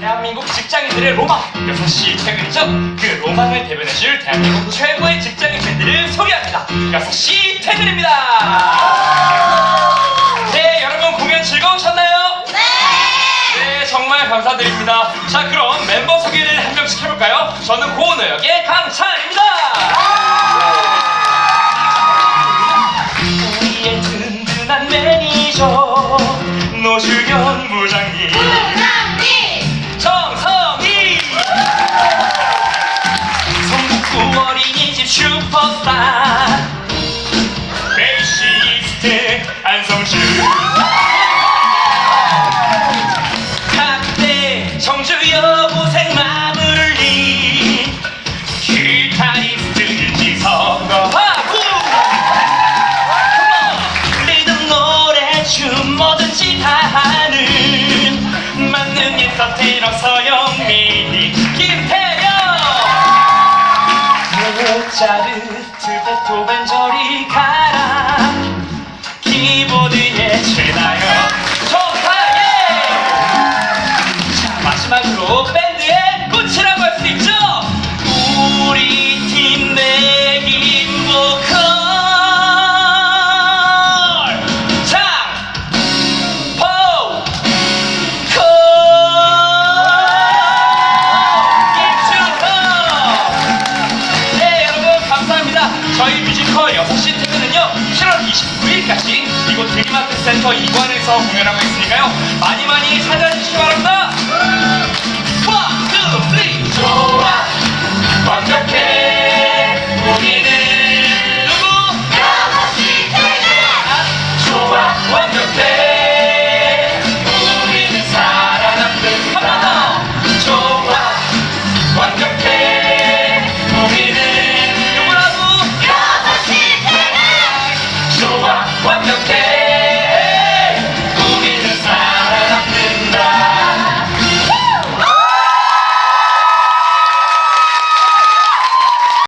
대한민국 직장인들의 로망. 6시 퇴근이죠. 그 로망을 대변해줄 대한민국 최고의 직장인 밴드를 소개합니다. 6시 퇴근입니다. 네 여러분 공연 즐거우셨나요? 네! 정말 감사드립니다. 자 그럼 멤버 소개를 한 명씩 해볼까요? 저는 고은호 역의 강찬입니다. 우리의 든든한 매니저 노주현 부장님 집 슈퍼스타 베이시스트 안성주 학대 청주 여고생 마음을 울린 기타리스트 유지성하고 리듬 노래 춤 뭐든지 다 하는. 만능 엔터테이너 서영민 모차르트 베토벤 저리 가라. 키보드의 최나영 저희 뮤지컬 6시 퇴근은요 7월 29일까지 이곳 드림아트 센터 2관에서 공연하고 있으니까요 많이 많이 찾아주시기 바랍니다